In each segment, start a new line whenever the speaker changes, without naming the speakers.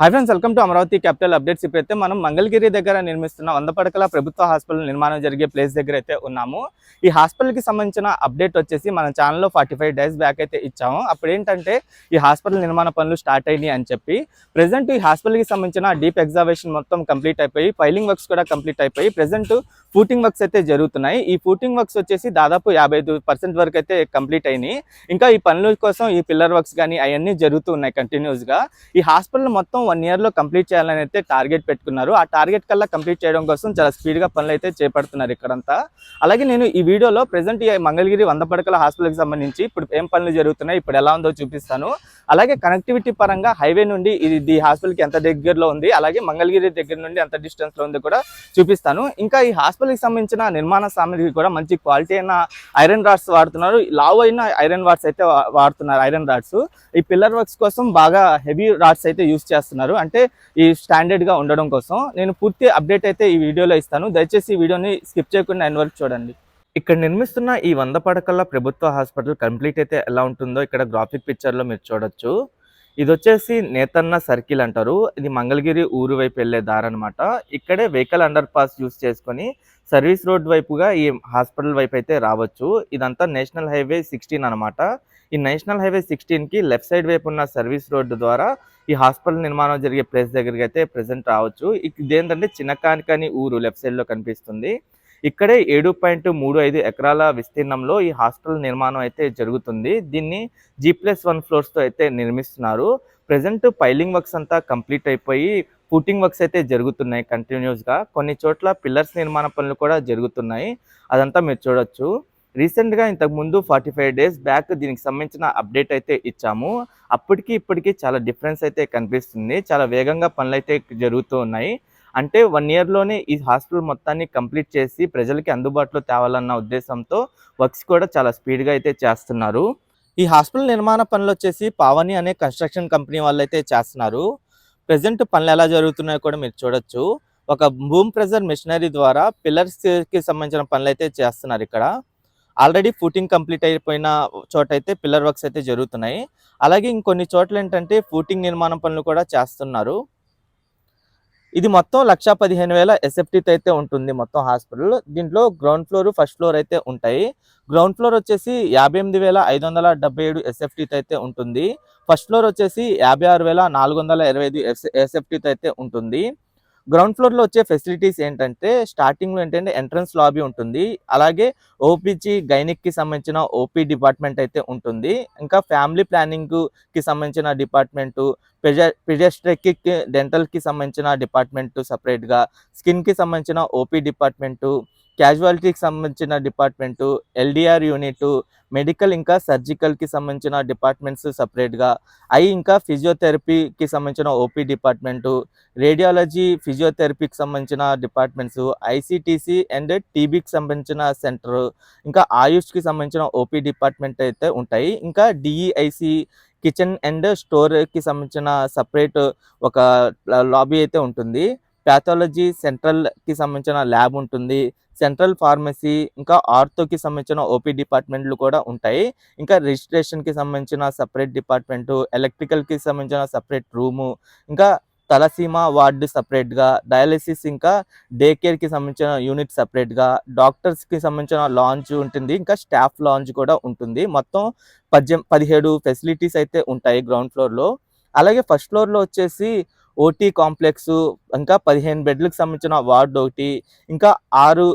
Hi friends welcome to Amaravati capital updates ఇప్పుడైతే మనం మంగళగిరి దగ్గర నిర్మిస్తున్న వంద పడకల ప్రభుత్వ హాస్పిటల్ నిర్మాణం జరిగే ప్లేస్ దగ్గర అయితే ఉన్నాము. ఈ హాస్పిటల్కి సంబంధించిన అప్డేట్ వచ్చేసి మన ఛానల్లో ఫార్టీ ఫైవ్ డేస్ బ్యాక్ అయితే ఇచ్చాము. అప్పుడు ఏంటంటే ఈ హాస్పిటల్ నిర్మాణ పనులు స్టార్ట్ అయినాయి అని చెప్పి ప్రజెంట్ ఈ హాస్పిటల్కి సంబంధించిన డీప్ ఎగ్జావేషన్ మొత్తం కంప్లీట్ అయిపోయి ఫైలింగ్ వర్క్స్ కూడా కంప్లీట్ అయిపోయి ప్రజెంట్ ఫూటింగ్ వర్క్స్ అయితే జరుగుతున్నాయి. ఈ ఫూటింగ్ వర్క్స్ వచ్చేసి దాదాపు యాభై ఐదు పర్సెంట్ వరకు అయితే కంప్లీట్ అయినాయి. ఇంకా ఈ పనుల కోసం ఈ పిల్లర్ వర్క్స్ కానీ అవన్నీ జరుగుతూ ఉన్నాయి కంటిన్యూస్గా. ఈ హాస్పిటల్ మొత్తం వన్ ఇయర్లో కంప్లీట్ చేయాలని అయితే టార్గెట్ పెట్టుకున్నారు. ఆ టార్గెట్ కల్లా కంప్లీట్ చేయడం కోసం చాలా స్పీడ్గా పనులు అయితే చేపడుతున్నారు ఇక్కడంతా. అలాగే నేను ఈ వీడియోలో ప్రజెంట్ ఈ మంగళగిరి వంద పడకల హాస్పిటల్కి సంబంధించి ఇప్పుడు ఏం పనులు జరుగుతున్నాయి ఇప్పుడు ఎలా ఉందో చూపిస్తాను. అలాగే కనెక్టివిటీ పరంగా హైవే నుండి ఇది ఈ హాస్పిటల్కి ఎంత దగ్గరలో ఉంది అలాగే మంగళగిరి దగ్గర నుండి ఎంత డిస్టెన్స్లో ఉంది కూడా చూపిస్తాను. ఇంకా ఈ హాస్పిటల్కి సంబంధించిన నిర్మాణ సామగ్రి కూడా మంచి క్వాలిటీ అయిన ఐరన్ రాడ్స్ వాడుతున్నారు. లావ్ అయిన ఐరన్ రాడ్స్ అయితే వాడుతున్నారు ఐరన్ రాడ్స్. ఈ పిల్లర్ వర్క్స్ కోసం బాగా హెవీ రాడ్స్ అయితే యూస్ చేస్తున్నారు. అంటే ఈ స్టాండర్డ్గా ఉండడం కోసం. నేను పూర్తి అప్డేట్ అయితే ఈ వీడియోలో ఇస్తాను. దయచేసి ఈ వీడియోని స్కిప్ చేయకుండా ఎండ్ వరకు చూడండి. ఇక్కడ నిర్మిస్తున్న ఈ వంద పడకల ప్రభుత్వ హాస్పిటల్ కంప్లీట్ అయితే ఎలా ఉంటుందో ఇక్కడ గ్రాఫిక్ పిక్చర్లో మీరు చూడొచ్చు. ఇది వచ్చేసి నేతన్న సర్కిల్ అంటారు. ఇది మంగళగిరి ఊరు వైపు వెళ్ళే దారి అనమాట ఇక్కడే వెహికల్ అండర్ పాస్ యూస్ చేసుకొని సర్వీస్ రోడ్ వైపుగా ఈ హాస్పిటల్ వైపు అయితే రావచ్చు. ఇదంతా నేషనల్ హైవే సిక్స్టీన్ అనమాట ఈ నేషనల్ హైవే సిక్స్టీన్కి లెఫ్ట్ సైడ్ వైపు ఉన్న సర్వీస్ రోడ్డు ద్వారా ఈ హాస్పిటల్ నిర్మాణం జరిగే ప్లేస్ దగ్గరికి అయితే ప్రెసెంట్ రావచ్చు. ఇదేంటంటే చిన్నకానికని ఊరు లెఫ్ట్ సైడ్లో కనిపిస్తుంది. ఇక్కడే ఏడు పాయింట్ మూడు ఐదు ఎకరాల విస్తీర్ణంలో ఈ హాస్టల్ నిర్మాణం అయితే జరుగుతుంది. దీన్ని జీ ప్లస్ వన్ ఫ్లోర్స్తో అయితే నిర్మిస్తున్నారు. ప్రజెంట్ పైలింగ్ వర్క్స్ అంతా కంప్లీట్ అయిపోయి ఫూటింగ్ వర్క్స్ అయితే జరుగుతున్నాయి కంటిన్యూస్గా. కొన్ని చోట్ల పిల్లర్స్ నిర్మాణ పనులు కూడా జరుగుతున్నాయి. అదంతా మీరు చూడొచ్చు. రీసెంట్గా ఇంతకుముందు ఇంతకు ముందు ఫార్టీ ఫైవ్ డేస్ బ్యాక్ దీనికి సంబంధించిన అప్డేట్ అయితే ఇచ్చాము. అప్పటికి ఇప్పటికీ చాలా డిఫరెన్స్ అయితే కనిపిస్తుంది. చాలా వేగంగా పనులు అయితే జరుగుతూ ఉన్నాయి. అంటే వన్ ఇయర్లోనే ఈ హాస్పిటల్ మొత్తాన్ని కంప్లీట్ చేసి ప్రజలకి అందుబాటులో తేవాలన్న ఉద్దేశంతో వర్క్స్ కూడా చాలా స్పీడ్గా అయితే చేస్తున్నారు. ఈ హాస్పిటల్ నిర్మాణ పనులు వచ్చేసి పావని అనే కన్స్ట్రక్షన్ కంపెనీ వాళ్ళు అయితే చేస్తున్నారు. ప్రజెంట్ పనులు ఎలా జరుగుతున్నాయో కూడా మీరు చూడొచ్చు. ఒక భూమ్ ప్రెజర్ మిషనరీ ద్వారా పిల్లర్స్కి సంబంధించిన పనులు అయితే చేస్తున్నారు ఇక్కడ. ఆల్రెడీ ఫూటింగ్ కంప్లీట్ అయిపోయిన చోట అయితే పిల్లర్ వర్క్స్ అయితే జరుగుతున్నాయి. అలాగే ఇంకొన్ని చోట్ల ఏంటంటే ఫూటింగ్ నిర్మాణం పనులు కూడా చేస్తున్నారు. ఇది మొత్తం లక్ష పదిహేను వేల ఎస్ఎఫ్టీతో అయితే ఉంటుంది మొత్తం హాస్పిటల్. దీంట్లో గ్రౌండ్ ఫ్లోర్ ఫస్ట్ ఫ్లోర్ అయితే ఉంటాయి. గ్రౌండ్ ఫ్లోర్ వచ్చేసి యాభై ఎనిమిది వేల ఐదు వందల డెబ్బై ఏడు ఎస్ఎఫ్టీతో అయితే ఉంటుంది. ఫస్ట్ ఫ్లోర్ వచ్చేసి యాభై ఆరు వేల నాలుగు వందల ఇరవై ఐదు ఎస్ఎఫ్టీతో అయితే ఉంటుంది. గ్రౌండ్ ఫ్లోర్లో వచ్చే ఫెసిలిటీస్ ఏంటంటే స్టార్టింగ్లో ఏంటంటే ఎంట్రన్స్ లాబీ ఉంటుంది. అలాగే ఓపీజీ గైనిక్కి సంబంధించిన ఓపీ డిపార్ట్మెంట్ అయితే ఉంటుంది. ఇంకా ఫ్యామిలీ ప్లానింగ్కి సంబంధించిన డిపార్ట్మెంటు పిజెస్ట్రిక్ డెంటల్కి సంబంధించిన డిపార్ట్మెంట్ సపరేట్గా స్కిన్కి సంబంధించిన ఓపీ డిపార్ట్మెంటు క్యాజువాలిటీకి సంబంధించిన డిపార్ట్మెంట్ ఎల్డిఆర్ యూనిట్ మెడికల్ ఇంకా సర్జికల్కి సంబంధించిన డిపార్ట్మెంట్స్ సపరేట్గా. అవి ఇంకా ఫిజియోథెరపీకి సంబంధించిన ఓపీ డిపార్ట్మెంటు రేడియాలజీ ఫిజియోథెరపీకి సంబంధించిన డిపార్ట్మెంట్స్ ఐసీటీసీ అండ్ టీబీకి సంబంధించిన సెంటర్ ఇంకా ఆయుష్కి సంబంధించిన ఓపీ డిపార్ట్మెంట్ అయితే ఉంటాయి. ఇంకా డిఈఐసి కిచెన్ అండ్ స్టోర్కి సంబంధించిన సపరేట్ ఒక లాబీ అయితే ఉంటుంది. ప్యాథాలజీ సెంట్రల్కి సంబంధించిన ల్యాబ్ ఉంటుంది. సెంట్రల్ ఫార్మసీ ఇంకా ఆర్థోకి సంబంధించిన ఓపీ డిపార్ట్మెంట్లు కూడా ఉంటాయి. ఇంకా రిజిస్ట్రేషన్కి సంబంధించిన సపరేట్ డిపార్ట్మెంటు ఎలక్ట్రికల్కి సంబంధించిన సపరేట్ రూము ఇంకా తలసీమ వార్డు సపరేట్గా డయాలసిస్ ఇంకా డే కేర్కి సంబంధించిన యూనిట్ సపరేట్గా డాక్టర్స్కి సంబంధించిన లాంచ్ ఉంటుంది ఇంకా స్టాఫ్ లాంచ్ కూడా ఉంటుంది. మొత్తం పద్దెం పదిహేడు ఫెసిలిటీస్ అయితే ఉంటాయి గ్రౌండ్ ఫ్లోర్లో అలాగే ఫస్ట్ ఫ్లోర్లో వచ్చేసి ఓటీ కాంప్లెక్స్ ఇంకా పదిహేను బెడ్లకు సంబంధించిన వార్డు ఒకటి ఇంకా ఆరు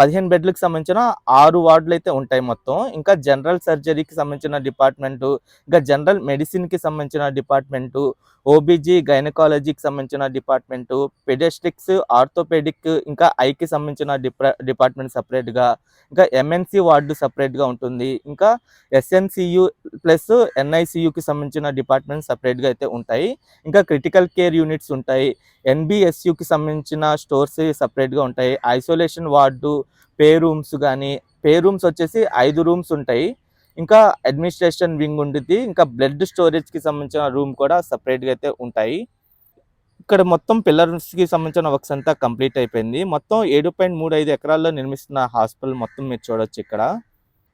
పదిహేను బెడ్లకు సంబంధించిన ఆరు వార్డులు అయితే ఉంటాయి మొత్తం. ఇంకా జనరల్ సర్జరీకి సంబంధించిన డిపార్ట్మెంట్ ఇంకా జనరల్ మెడిసిన్కి సంబంధించిన డిపార్ట్మెంటు ఓబీజీ గైనకాలజీకి సంబంధించిన డిపార్ట్మెంట్ పెడెస్ట్రిక్స్ ఆర్థోపెడిక్ ఇంకా ఐకి సంబంధించిన డిపా డిపార్ట్మెంట్ సపరేట్గా ఇంకా ఎంఎన్సి వార్డు సపరేట్గా ఉంటుంది. ఇంకా ఎస్ఎన్సియు ప్లస్ ఎన్ఐసియుకి సంబంధించిన డిపార్ట్మెంట్ సపరేట్గా అయితే ఉంటాయి. ఇంకా క్రిటికల్ కేర్ యూనిట్స్ ఉంటాయి. ఎన్బిఎస్యుకి సంబంధించిన స్టోర్స్ సపరేట్గా ఉంటాయి. ఐసోలేషన్ వార్డు పే రూమ్స్ కానీ పే రూమ్స్ వచ్చేసి ఐదు రూమ్స్ ఉంటాయి. ఇంకా అడ్మినిస్ట్రేషన్ వింగ్ ఉంటుంది ఇంకా బ్లడ్ స్టోరేజ్కి సంబంధించిన రూమ్ కూడా సపరేట్గా అయితే ఉంటాయి. ఇక్కడ మొత్తం పిల్లర్స్కి సంబంధించిన వర్క్స్ అంతా కంప్లీట్ అయిపోయింది. మొత్తం ఏడు పాయింట్ మూడు ఐదు ఎకరాల్లో నిర్మిస్తున్న హాస్పిటల్ మొత్తం మీరు చూడొచ్చు ఇక్కడ.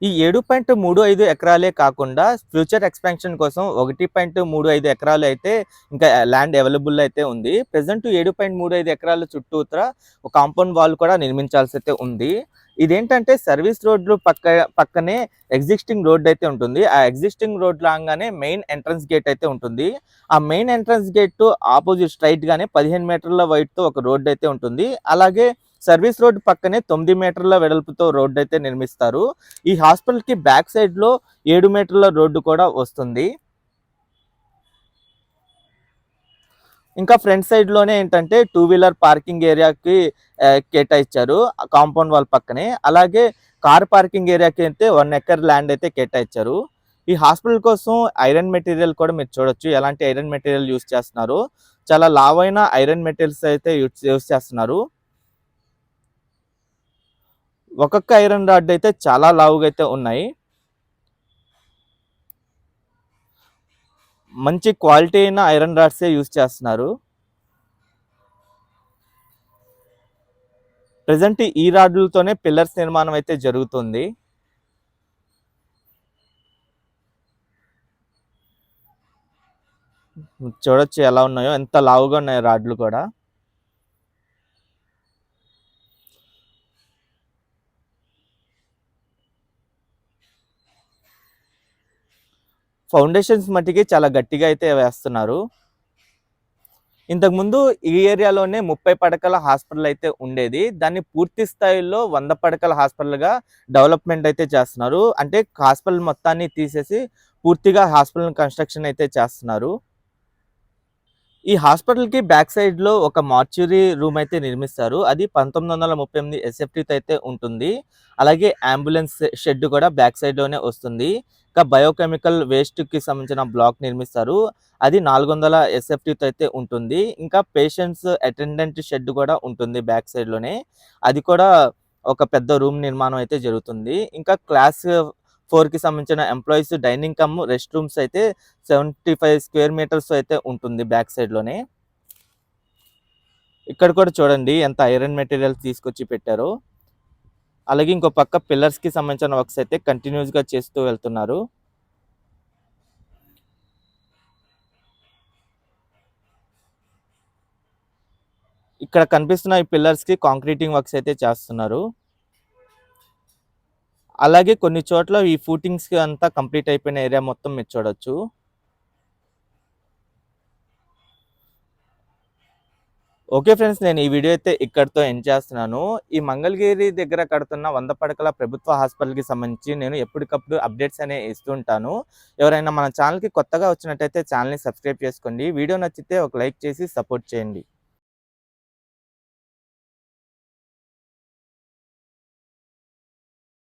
ఈ ఏడు పాయింట్ మూడు ఐదు ఎకరాలే కాకుండా ఫ్యూచర్ ఎక్స్పాన్షన్ కోసం ఒకటి పాయింట్ మూడు ఐదు ఎకరాలు అయితే ఇంకా ల్యాండ్ అవైలబుల్ అయితే ఉంది. ప్రెసెంట్ ఏడు పాయింట్ మూడు ఐదు ఎకరాల చుట్టూతర ఒక కాంపౌండ్ వాల్ కూడా నిర్మించాల్సి అయితే ఉంది. ఇదేంటంటే సర్వీస్ రోడ్లు పక్క పక్కనే ఎగ్జిస్టింగ్ రోడ్ అయితే ఉంటుంది. ఆ ఎగ్జిస్టింగ్ రోడ్ లాగానే మెయిన్ ఎంట్రన్స్ గేట్ అయితే ఉంటుంది. ఆ main entrance gate opposite straight గానే పదిహేను మీటర్ల వైట్తో ఒక రోడ్ అయితే ఉంటుంది. అలాగే సర్వీస్ రోడ్ పక్కనే తొమ్మిది మీటర్ల వెడల్పుతో రోడ్ అయితే నిర్మిస్తారు. ఈ హాస్పిటల్కి బ్యాక్ సైడ్లో ఏడు మీటర్ల రోడ్డు కూడా వస్తుంది. ఇంకా ఫ్రంట్ సైడ్లోనే ఏంటంటే టూ వీలర్ పార్కింగ్ ఏరియాకి కేటాయించారు కాంపౌండ్ వాల్ పక్కనే. అలాగే కార్ పార్కింగ్ ఏరియాకి అయితే వన్ ఎకర్ ల్యాండ్ అయితే కేటాయించారు ఈ హాస్పిటల్ కోసం ఐరన్ మెటీరియల్ కూడా మీరు చూడొచ్చు. ఎలాంటి ఐరన్ మెటీరియల్ యూస్ చేస్తున్నారు? చాలా లావైన ఐరన్ మెటీరియల్స్ అయితే యూస్ చేస్తున్నారు. ఒక్కొక్క ఐరన్ రాడ్ అయితే చాలా లావుగా అయితే ఉన్నాయి. మంచి క్వాలిటీ అయిన ఐరన్ రాడ్సే యూస్ చేస్తున్నారు? ప్రజెంట్ ఈ రాడ్లతోనే పిల్లర్స్ నిర్మాణం అయితే జరుగుతుంది. చూడొచ్చు ఎలా ఉన్నాయో ఎంత లావుగా ఉన్నాయి రాడ్లు కూడా. ఫౌండేషన్స్ మట్టికి చాలా గట్టిగా అయితే వేస్తున్నారు. ఇంతకుముందు ఈ ఏరియాలోనే ముప్పై పడకల హాస్పిటల్ అయితే ఉండేది. దాన్ని పూర్తి స్థాయిలో వంద పడకల హాస్పిటల్గా డెవలప్మెంట్ అయితే చేస్తున్నారు. అంటే హాస్పిటల్ మొత్తాన్ని తీసేసి పూర్తిగా హాస్పిటల్ కన్స్ట్రక్షన్ అయితే చేస్తున్నారు. ఈ హాస్పిటల్కి బ్యాక్ సైడ్లో ఒక మార్చురీ రూమ్ అయితే నిర్మిస్తారు. అది పంతొమ్మిది వందల ముప్పై ఎనిమిది ఎస్ఎఫ్టీతో అయితే ఉంటుంది. అలాగే అంబులెన్స్ షెడ్ కూడా బ్యాక్ సైడ్లోనే వస్తుంది. ఇంకా బయోకెమికల్ వేస్ట్కి సంబంధించిన బ్లాక్ నిర్మిస్తారు. అది నాలుగు వందల ఎస్ఎఫ్టీతో అయితే ఉంటుంది. ఇంకా పేషెంట్స్ అటెండెంట్ షెడ్ కూడా ఉంటుంది బ్యాక్ సైడ్లోనే. అది కూడా ఒక పెద్ద రూమ్ నిర్మాణం అయితే జరుగుతుంది. ఇంకా క్లాస్ ఫోర్కి సంబంధించిన employees dining cum rest rooms అయితే సెవెంటీ ఫైవ్ స్క్వేర్ మీటర్స్ అయితే ఉంటుంది బ్యాక్ సైడ్లోనే. ఇక్కడ కూడా చూడండి ఎంత ఐరన్ మెటీరియల్ తీసుకొచ్చి పెట్టారు. అలాగే ఇంకో పక్క పిల్లర్స్కి సంబంధించిన వర్క్స్ అయితే కంటిన్యూస్గా చేస్తూ వెళ్తున్నారు. ఇక్కడ కనిపిస్తున్న ఈ పిల్లర్స్కి కాంక్రీటింగ్ వర్క్స్ అయితే చేస్తున్నారు. అలాగే కొన్ని చోట్ల ఈ ఫూటింగ్స్ అంతా కంప్లీట్ అయిపోయిన ఏరియా మొత్తం మీరు చూడొచ్చు. ఓకే ఫ్రెండ్స్ నేను ఈ వీడియో అయితే ఇక్కడితో ఎండ్ చేస్తున్నాను. ఈ మంగళగిరి దగ్గర కడుతున్న వంద పడకల ప్రభుత్వ హాస్పిటల్కి సంబంధించి నేను ఎప్పటికప్పుడు అప్డేట్స్ అనేవి ఇస్తుంటాను ఎవరైనా మన ఛానల్కి కొత్తగా వచ్చినట్టయితే ఛానల్ని సబ్స్క్రైబ్ చేసుకోండి. వీడియో నచ్చితే ఒక లైక్ చేసి సపోర్ట్ చేయండి.